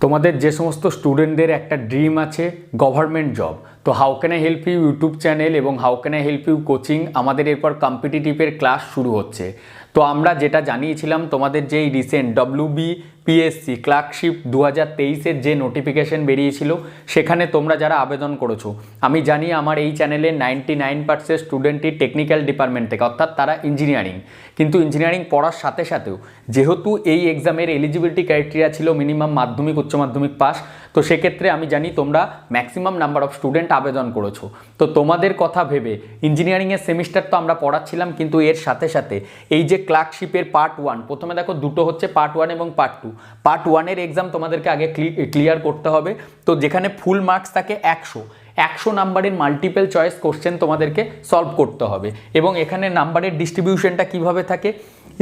তোমাদের যে সমস্ত স্টুডেন্টদের একটা ড্রিম আছে গভর্নমেন্ট জব তো how can I help you YouTube channel এবং how can I help you coaching আমাদের এরপর কম্পিটিটিভের ক্লাস শুরু হচ্ছে। তো আমরা যেটা জানিয়েছিলাম তোমাদের যেই recent W B PSC, clerkship দু হাজার তেইশের যে নোটিফিকেশন বেরিয়েছিল, সেখানে তোমরা যারা আবেদন করেছ, আমি জানি আমার এই চ্যানেলে নাইনটি নাইন পার্সেন্ট স্টুডেন্টই টেকনিক্যাল ডিপার্টমেন্ট থেকে, অর্থাৎ তারা ইঞ্জিনিয়ারিং। কিন্তু ইঞ্জিনিয়ারিং পড়ার সাথে সাথেও, যেহেতু এই এক্সামের এলিজিবিলিটি ক্রাইটেরিয়া ছিল মিনিমাম মাধ্যমিক, উচ্চ মাধ্যমিক পাস, তো সেক্ষেত্রে আমি জানি তোমরা ম্যাক্সিমাম নাম্বার অফ স্টুডেন্ট আবেদন করেছ। তো তোমাদের কথা ভেবে ইঞ্জিনিয়ারিংয়ের সেমিস্টার তো আমরা পড়াচ্ছিলাম, কিন্তু এর সাথে সাথে এই যে ক্লার্কশিপের পার্ট ওয়ান, প্রথমে দেখো দুটো হচ্ছে পার্ট ওয়ান এবং পার্ট টু পার্ট ওয়ানের এক্সাম তোমাদেরকে আগে ক্লিয়ার করতে হবে। তো যেখানে ফুল মার্কস থাকে একশো। একশো নাম্বারের মাল্টিপেল চয়েস কোশ্চেন তোমাদেরকে সলভ করতে হবে। এবং এখানে নাম্বারের ডিস্ট্রিবিউশনটা কীভাবে থাকে?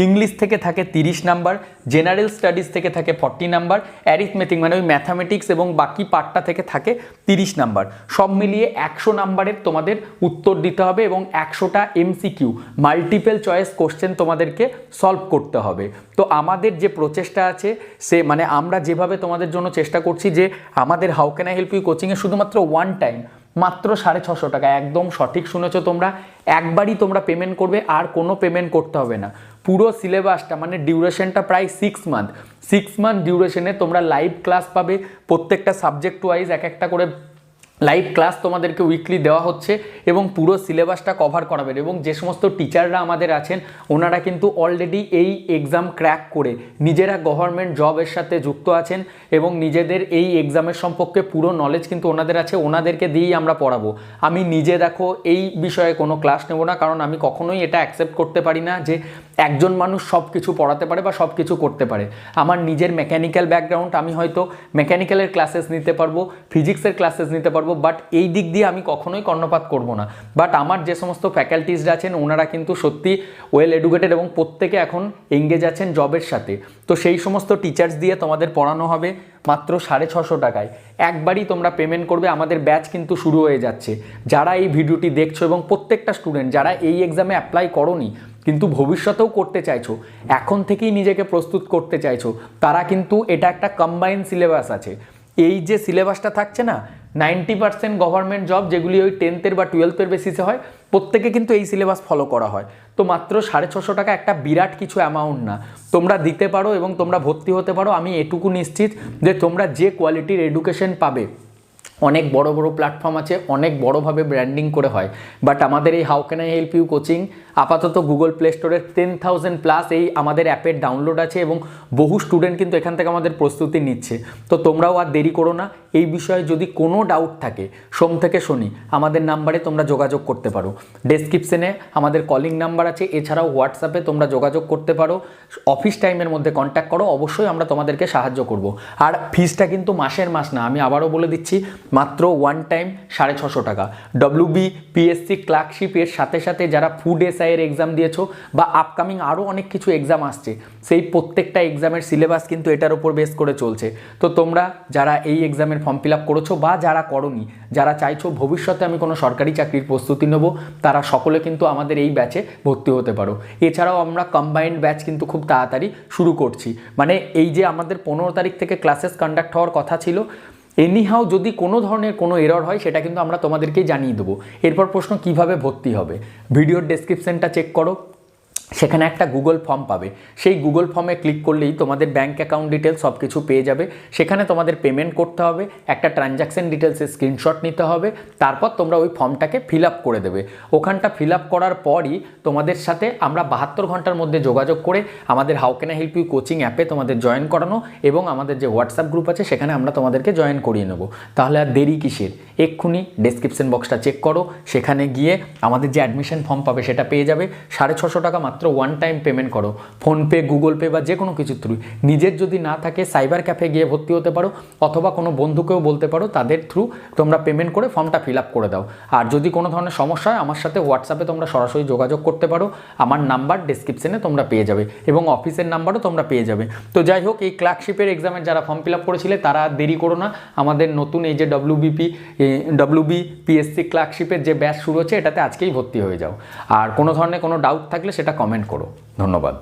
ইংলিশ থেকে থাকে তিরিশ নাম্বার, জেনারেল স্টাডিজ থেকে থাকে ফর্টি নাম্বার অ্যারিথমেটিক মানে ওই ম্যাথামেটিক্স এবং বাকি পার্টটা থেকে থাকে তিরিশ নাম্বার। সব মিলিয়ে একশো নাম্বারের তোমাদের উত্তর দিতে হবে এবং একশোটা এমসিকিউ মাল্টিপল চয়েস কোশ্চেন তোমাদেরকে সলভ করতে হবে। তো আমাদের যে প্রচেষ্টা আছে, সে মানে আমরা যেভাবে তোমাদের জন্য চেষ্টা করছি যে আমাদের how can I help you কোচিংয়ে শুধুমাত্র ওয়ান টাইম মাত্র সাড়ে ছশো টাকা। একদম সঠিক শুনেছো তোমরা। একবারই তোমরা পেমেন্ট করবে, আর কোনো পেমেন্ট করতে হবে না। পুরো সিলেবাসটা মানে ডিউরেশনটা প্রায় সিক্স মান্থ সিক্স মান্থ ডিউরেশনে তোমরা লাইভ ক্লাস পাবে। প্রত্যেকটা সাবজেক্ট ওয়াইজ এক একটা করে লাইভ ক্লাস তোমাদেরকে উইকলি দেওয়া হচ্ছে এবং পুরো সিলেবাসটা কভার করাবেন এবং যে সমস্ত টিচাররা আমাদের আছেন, ওনারা কিন্তু অলরেডি এই এক্সাম ক্র্যাক করে নিজেরা গভর্নমেন্ট জবের সাথে যুক্ত আছেন এবং নিজেদের এই এক্সামের সম্পর্কে পুরো নলেজ কিন্তু ওনাদের আছে, ওনাদেরকে দিয়েই আমরা পড়াবো। আমি নিজে দেখো, এই বিষয়ে কোনো ক্লাস নেব না, কারণ আমি কখনোই এটা অ্যাকসেপ্ট করতে পারি না যে একজন মানুষ সব কিছু পড়াতে পারে বা সব কিছু করতে পারে। আমার নিজের মেকানিক্যাল ব্যাকগ্রাউন্ড আমি হয়তো মেকানিক্যালের ক্লাসেস নিতে পারব ফিজিক্সের ক্লাসেস নিতে পারব বাট এই দিক দিয়ে আমি কখনোই কর্ণপাত করব না। বাট আমার যে সমস্ত ফ্যাকাল্টিসরা আছেন ওনারা কিন্তু সত্যি ওয়েল এডুকেটেড এবং প্রত্যেকে এখন এঙ্গেজ আছেন জবের সাথে। তো সেই সমস্ত টিচার্স দিয়ে তোমাদের পড়ানো হবে মাত্র সাড়ে ছশো টাকায়। একবারই তোমরা পেমেন্ট করবে, আমাদের ব্যাচ কিন্তু শুরু হয়ে যাচ্ছে। যারা এই ভিডিওটি দেখছ এবং প্রত্যেকটা স্টুডেন্ট যারা এই এক্সামে অ্যাপ্লাই করনি কিন্তু ভবিষ্যতেও করতে চাইছো, এখন থেকেই নিজেকে প্রস্তুত করতে চাইছো, তারা কিন্তু এটা একটা কম্বাইন সিলেবাস আছে। এই যে সিলেবাসটা থাকছে না নাইনটি পার্সেন্ট গভর্নমেন্ট জব যেগুলি ওই টেন্থের বা টুয়েলথের বেসিসে হয়, প্রত্যেকে কিন্তু এই সিলেবাস ফলো করা হয়। তো মাত্র সাড়ে ছশো টাকা একটা বিরাট কিছু অ্যামাউন্ট না। তোমরা দিতে পারো এবং তোমরা ভর্তি হতে পারো, আমি এটুকু নিশ্চিত যে তোমরা যে কোয়ালিটির এডুকেশন পাবে অনেক বড় বড় প্ল্যাটফর্ম আছে, অনেক বড়োভাবে ব্র্যান্ডিং করে হয়। বাট আমাদের এই how can I help you coaching আপাতত গুগল প্লে স্টোরের টেন থাউজেন্ড প্লাস এই আমাদের অ্যাপের ডাউনলোড আছে এবং বহু স্টুডেন্ট কিন্তু এখান থেকে আমাদের প্রস্তুতি নিচ্ছে। তো তোমরাও আর দেরি করো না, এই বিষয়ে যদি কোনো ডাউট থাকে, সোম থেকে শনি, আমাদের নাম্বারে তোমরা যোগাযোগ করতে পারো। ডেসক্রিপশনে আমাদের কলিং নাম্বার আছে, এছাড়াও হোয়াটসঅ্যাপে তোমরা যোগাযোগ করতে পারো। অফিস টাইমের মধ্যে কন্ট্যাক্ট করো, অবশ্যই আমরা তোমাদেরকে সাহায্য করব। আর ফিজটা কিন্তু মাসের মাস না, আমি আবারও বলে দিচ্ছি মাত্র ওয়ান টাইম সাড়ে ছশো টাকা। ডব্লিউ বি পিএসসি ক্লার্কশিপের সাথে সাথে যারা ফুড এসআইয়ের এক্সাম দিয়েছ বা আপকামিং আরও অনেক কিছু এক্সাম আসছে, সেই প্রত্যেকটা এক্সামের সিলেবাস কিন্তু এটার উপর বেস করে চলছে। তো তোমরা যারা এই এক্সামের ফর্ম ফিল আপ করেছ বা যারা করনি, যারা চাইছো ভবিষ্যতে আমি কোনো সরকারি চাকরির প্রস্তুতি নেব, তারা সকলে কিন্তু আমাদের এই ব্যাচে ভর্তি হতে পারো। এছাড়াও আমরা কম্বাইন্ড ব্যাচ কিন্তু খুব তাড়াতাড়ি শুরু করছি। মানে এই যে আমাদের পনেরো তারিখ থেকে ক্লাসেস কন্ডাক্ট হওয়ার কথা ছিল এনিহাও যদি কোনো ধরনের কোনো এরর হয়, সেটা কিন্তু আমরা তোমাদেরকেই জানিয়ে দেবো। এরপর প্রশ্ন, কীভাবে ভর্তি হবে? ভিডিওর ডেসক্রিপশানটা চেক করো। সেখানে একটা গুগল ফর্ম পাবে। সেই গুগল ফর্মে ক্লিক করলেই তোমাদের ব্যাঙ্ক অ্যাকাউন্ট ডিটেলস সব কিছু পেয়ে যাবে। সেখানে তোমাদের পেমেন্ট করতে হবে, একটা ট্রানজ্যাকশন ডিটেলসের স্ক্রিনশট নিতে হবে, তারপর তোমরা ওই ফর্মটাকে ফিল আপ করে দেবে। ওখানটা ফিল আপ করার পরই তোমাদের সাথে আমরা বাহাত্তর ঘণ্টার মধ্যে যোগাযোগ করে আমাদের how can help you coaching অ্যাপে তোমাদের জয়েন করানো এবং আমাদের যে হোয়াটসঅ্যাপ গ্রুপ আছে, সেখানে আমরা তোমাদেরকে জয়েন করিয়ে নেব। তাহলে আর দেরি কিসের? এক্ষুনি ডেসক্রিপশন বক্সটা চেক করো। সেখানে গিয়ে আমাদের যে অ্যাডমিশন ফর্ম পাবে, সেটা পেয়ে যাবে। সাড়ে ছশো টাকা মাত্র ওয়ান টাইম পেমেন্ট করো। ফোনপে গুগল পে বা যে কোনো কিছুর থ্রু নিজের যদি না থাকে সাইবার ক্যাফে গিয়ে ভর্তি হতে পারো, অথবা কোনো বন্ধুকেও বলতে পারো, তাদের থ্রু তোমরা পেমেন্ট করে ফর্মটা ফিল আপ করে দাও। আর যদি কোনো ধরনের সমস্যা হয়, আমার সাথে হোয়াটসঅ্যাপে তোমরা সরাসরি যোগাযোগ করতে পারো। আমার নাম্বার ডিসক্রিপশনে তোমরা পেয়ে যাবে এবং অফিসের নাম্বারও তোমরা পেয়ে যাবে। তো যাই হোক, এই ক্লার্কশিপের এক্সামের যারা ফর্ম ফিল আপ করেছিলে, তারা দেরি করো না। আমাদের নতুন এই যে ডব্লিউবিপি ডব্লিউবি পিএসসি ক্লার্কশিপের যে ব্যাচ শুরু হচ্ছে, এটাতে আজকেই ভর্তি হয়ে যাও। আর কোনো ধরনের কোনো ডাউট থাকলে সেটা কমেন্ট করো। ধন্যবাদ।